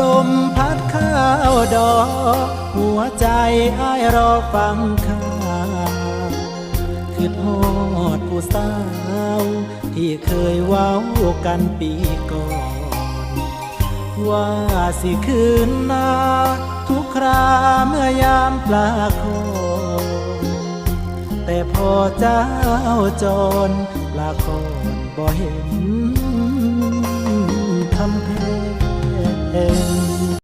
ลมพัดข้าวดอก หัวใจอ้ายรอฟังข่าวคืดทอดผู้สาว ที่เคยเว้ากันปีก่อน ว่าสิคืนนา ทุกคราเมื่อยามปลาคคนแต่พอเจ้าจรปลาคคนบ่เห็น